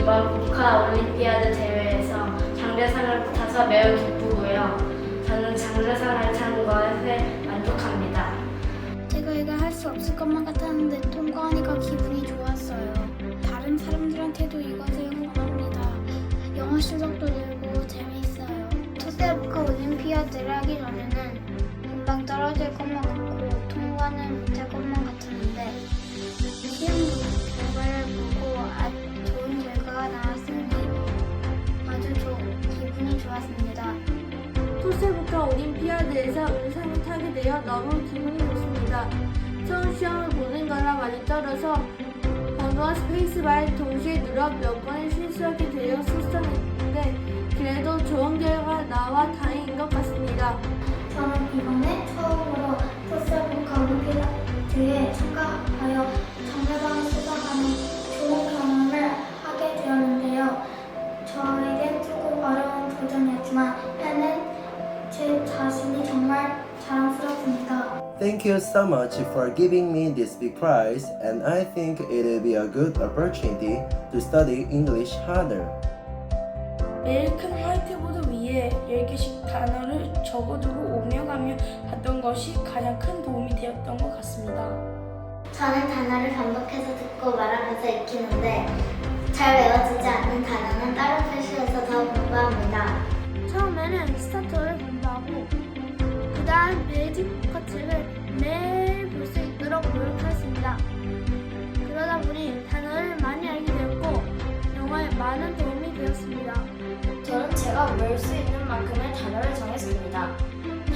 이번 국화 올림피아드 대회에서 장려상을 타서 매우 기쁘고요. 저는 장려상을 탄 것에 만족합니다. 제가 이걸 할수 없을 것만 같았는데 통과하니까 기분이 좋았어요. 다른 사람들한테도 이것을 권합니다. 영어 실력도 늘고 재미있어요. 토세부카 올림피아드를 하기 전에는 금방 떨어질 것만 4세부터 올림피아드에서 은상을 타게 되어 너무 기분이 좋습니다. 처음 시험을 보는 거라 많이 떨어서 번호와 스페이스바에 동시에 눌러 몇 번을 실수하게 되어 실수했는데 그래도 좋은 결과 나와 다행인 것 같습니다. 저는 이번에 처음으로 토스북과 올림피아드에 참가하여 정답을 제 자신이 정말 자랑스럽습니다. Thank you so much for giving me this big prize, and I think it'll be a good opportunity to study English harder. 매일 큰 화이트보드 위에 10개씩 단어를 적어두고 오며 가며 봤던 것이 가장 큰 도움이 되었던 것 같습니다. 저는 단어를 반복해서 듣고 말하면서 익히는데 잘 외워지지 않는 단어 있도록 노력하였습니다. 그러다 보니 단어를 많이 알게 되었고 영어에 많은 도움이 되었습니다. 저는 제가 외울 수 있는 만큼의 단어를 정했습니다.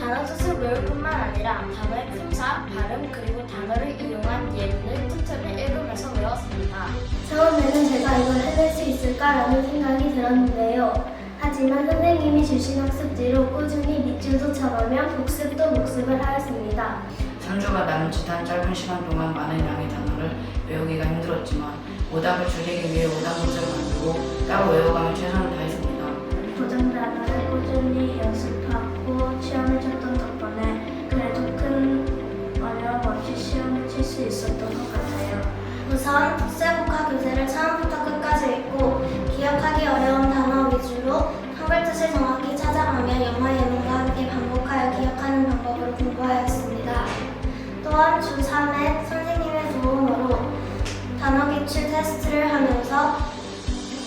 단어 뜻을 외울 뿐만 아니라 단어의 품사, 발음, 그리고 단어를 이용한 예문을 틈틈이 읽으면서 외웠습니다. 처음에는 제가 이걸 해낼 수 있을까라는 생각이 들었는데요. 하지만 선생님이 주신 학습지로 꾸준히 밑줄도 쳐가며 복습도 복습을 하였습니다. 3주가 남짓한 짧은 시간 동안 많은 양의 단어를 외우기가 힘들었지만 오답을 줄이기 위해 오답 문제를 만들고 따로 외워가며 최선을 다했습니다. 도전 단어를 꾸준히 연습하고 시험을 쳤 또한 주 3회 선생님의 도움으로 단어 기출 테스트를 하면서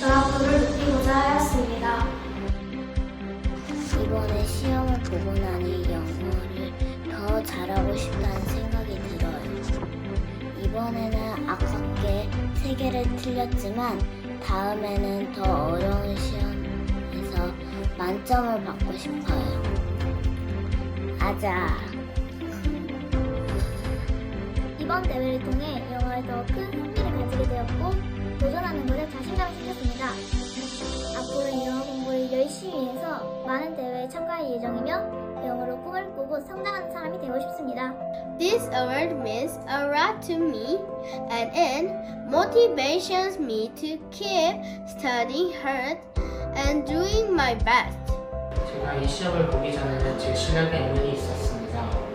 정확도를 높이고자 하였습니다. 이번에 시험을 보고 나니 영어를 더 잘하고 싶다는 생각이 들어요. 이번에는 아깝게 세 개를 틀렸지만 다음에는 더 어려운 시험에서 만점을 받고 싶어요. 아자. 이번 대회를 통해 영어에 더 큰 흥미를 가지게 되었고 도전하는 것에 자신감이 생겼습니다. 앞으로 영어 공부를 열심히 해서 많은 대회에 참가할 예정이며 영어로 꿈을 꾸고 성장하는 사람이 되고 싶습니다. This award means a lot to me and it motivates me to keep studying hard and doing my best. 제가 이 시험을 보기 전에는 제 실력에 의문이 있었습니다.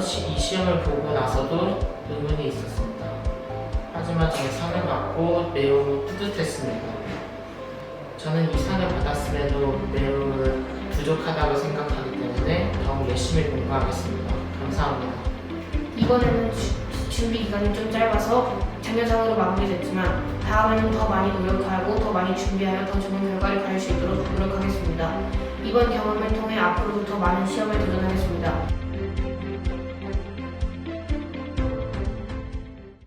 시- 이 시험을 보고 나서도 의문이 있었습니다. 하지만 저는 상을 받고 매우 뿌듯했습니다. 저는 이 상을 받았음에도 매우 부족하다고 생각하기 때문에 더욱 열심히 공부하겠습니다. 감사합니다. 이번에는 주- 준비 기간이 좀 짧아서 장려상으로 마무리됐지만 다음에는 더 많이 노력하고 더 많이 준비하여 더 좋은 결과를 가질 수 있도록 노력하겠습니다. 이번 경험을 통해 앞으로도 더 많은 시험에 도전하겠습니다.